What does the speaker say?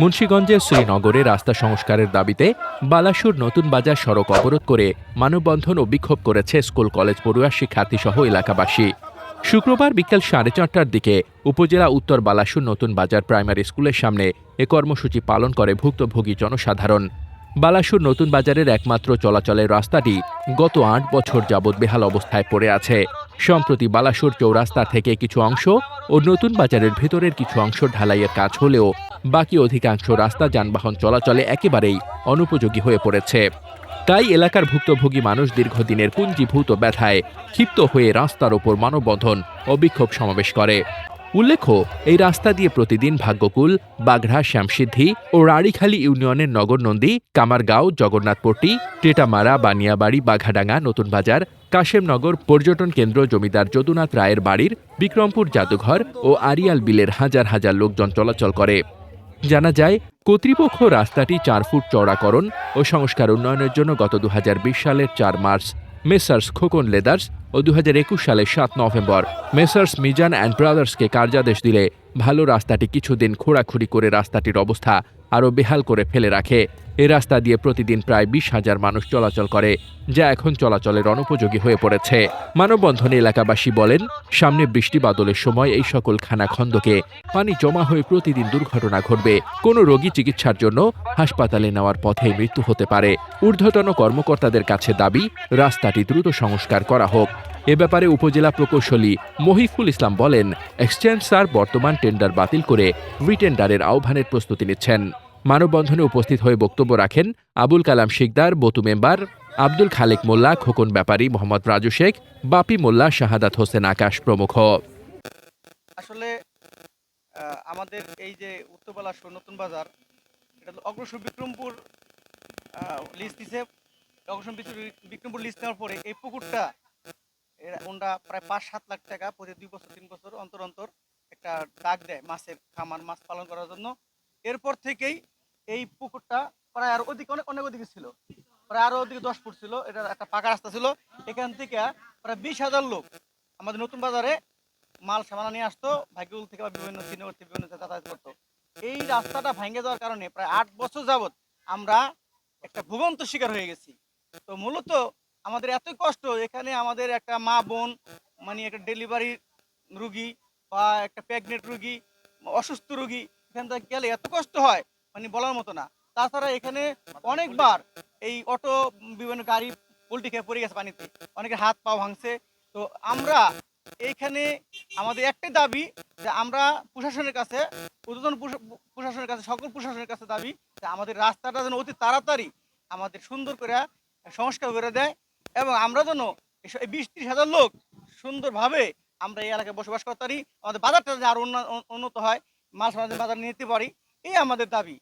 মুন্সীগঞ্জের শ্রীনগরে রাস্তা সংস্কারের দাবিতে বালাসুর নতুন বাজার সড়ক অবরোধ করে মানববন্ধন ও বিক্ষোভ করেছে স্কুল, কলেজ, পড়ুয়া শিক্ষার্থীসহ এলাকাবাসী। শুক্রবার বিকেল সাড়ে চারটার দিকে উপজেলা উত্তর বালাসুর নতুন বাজার প্রাইমারি স্কুলের সামনে এ কর্মসূচি পালন করে ভুক্তভোগী জনসাধারণ। বালাসুর নতুন বাজারের একমাত্র চলাচলের রাস্তাটি গত আট বছর যাবৎ বেহাল অবস্থায় পড়ে আছে। সম্প্রতি বালাসোর চৌরাস্তা থেকে কিছু অংশ ও নতুন বাজারের ভেতরের কিছু অংশ ঢালাইয়ের কাজ হলেও বাকি অধিকাংশ রাস্তা যানবাহন চলাচলে একেবারেই অনুপযোগী হয়ে পড়েছে। তাই এলাকার ভুক্তভোগী মানুষ দীর্ঘদিনের পুঞ্জীভূত ব্যথায় ক্ষিপ্ত হয়ে রাস্তার ওপর মানববন্ধন ও বিক্ষোভ সমাবেশ করে। উল্লেখ্য এই রাস্তা দিয়ে প্রতিদিন ভাগ্যকুল বাঘড়া শ্যামসিদ্ধি ও রাড়িখালী ইউনিয়নের নগরনন্দী কামারগাঁও, জগন্নাথপট্টি, টেটামারা, বানিয়াবাড়ি, বাঘাডাঙ্গা, নতুন বাজার, কাশেমনগর পর্যটন কেন্দ্র, জমিদার যদুনাথ রায়ের বাড়ির, বিক্রমপুর জাদুঘর ও আরিয়াল বিলের হাজার হাজার লোকজন চলাচল করে। জানা যায়, কর্তৃপক্ষ রাস্তাটি চার ফুট চওড়াকরণ ও সংস্কার উন্নয়নের জন্য গত দু হাজার বিশ সালের চার মার্চ মেসার্স খোকন লেদার্স ও দু হাজার একুশ সালে সাত নভেম্বর। মেসার্স মিজান অ্যান্ড ব্রাদার্সকে কার্যাদেশ দিলে। ভালো রাস্তাটি কিছুদিন খোঁড়াখুড়ি করে রাস্তাটির অবস্থা আরও বেহাল করে ফেলে রাখে। এ রাস্তা দিয়ে প্রতিদিন প্রায় বিশ হাজার মানুষ চলাচল করে, যা এখন চলাচলের অনুপযোগী হয়ে পড়েছে। মানববন্ধনে এলাকাবাসী বলেন, সামনে বৃষ্টি বাদলের সময় এই সকল খানা খন্দকে পানি জমা হয়ে প্রতিদিন দুর্ঘটনা ঘটবে। কোনো রোগী চিকিৎসার জন্য হাসপাতালে নেওয়ার পথে মৃত্যু হতে পারে। ঊর্ধ্বতন কর্মকর্তাদের কাছে দাবি, রাস্তাটি দ্রুত সংস্কার করা হোক। এ ব্যাপারে উপজেলা প্রকৌশলী মহিফুল ইসলাম বলেন, এক্সচেঞ্জ স্যার বর্তমান টেন্ডার বাতিল করে রিটেন্ডারের আহ্বানের প্রস্তুতি নিচ্ছেন। মানববন্ধনে উপস্থিত হয়ে বক্তব্য রাখেন আবুল কালাম শিকদার, বতু মেম্বার, আব্দুল খালেক মোল্লা, খোকন ব্যাপারী মোহাম্মদ রাজু শেখ, বাপি মোল্লা, শাহাদাত হোসেন আকাশ প্রমুখ। আসলে আমাদের এই যে উত্তরবেলা নতুন বাজার, এটা অগ্রসর বিক্রমপুর লিজ দিছে। অগ্রসর বিক্রমপুর লিজ নেওয়ার পরে এই পুকুরটা এরা ওনরা প্রায় পাঁচ সাত লাখ টাকা প্রতি দুই বছর তিন বছর অন্তর অন্তর একটা ডাক দেয় মাছের খামার মাছ পালন করার জন্য। এরপর থেকেই এই পুকুরটা প্রায় আর অধিক অনেক অনেক অধিক ছিল। প্রায় আরও ওদিকে দশ ফুট ছিল। এটা একটা পাকা রাস্তা ছিল। এখান থেকে প্রায় বিশ হাজার লোক আমাদের নতুন বাজারে মাল সামানা নিয়ে আসতো ভাগ্যকুল থেকে বা বিভিন্ন শ্রীনগর থেকে বিভিন্ন যাতায়াত করতো। এই রাস্তাটা ভেঙে যাওয়ার কারণে প্রায় আট বছর যাবত আমরা একটা ভূগন্ত শিকার হয়ে গেছি। তো মূলত আমাদের এতই কষ্ট, এখানে আমাদের একটা মা বোন মানে একটা ডেলিভারি রুগী বা একটা প্রেগনেন্ট রুগী, অসুস্থ রুগী, এখান থেকে গেলে এত কষ্ট হয় মানে বলার মতো না। তাছাড়া এখানে অনেকবার এই অটো, বিভিন্ন গাড়ি পোল্ট্রি খেয়ে পড়ে গেছে পানিতে অনেকে হাত পা ভাঙছে। তো আমরা এইখানে আমাদের একটাই দাবি যে আমরা প্রশাসনের কাছে প্রশা- প্রশাসনের কাছে, সকল প্রশাসনের কাছে দাবি যে আমাদের রাস্তাটা যেন অতি তাড়াতাড়ি আমাদের সুন্দর করে সংস্কার করে দেয়। এবং আমরা যেন বিশ ত্রিশ হাজার লোক সুন্দরভাবে আমরা এই এলাকায় বসবাস করতে পারি। আমাদের বাজারটা যেন আরও উন্নত হয়। মাছ মাঝে বাজার নিতে পারি। এই আমাদের দাবি।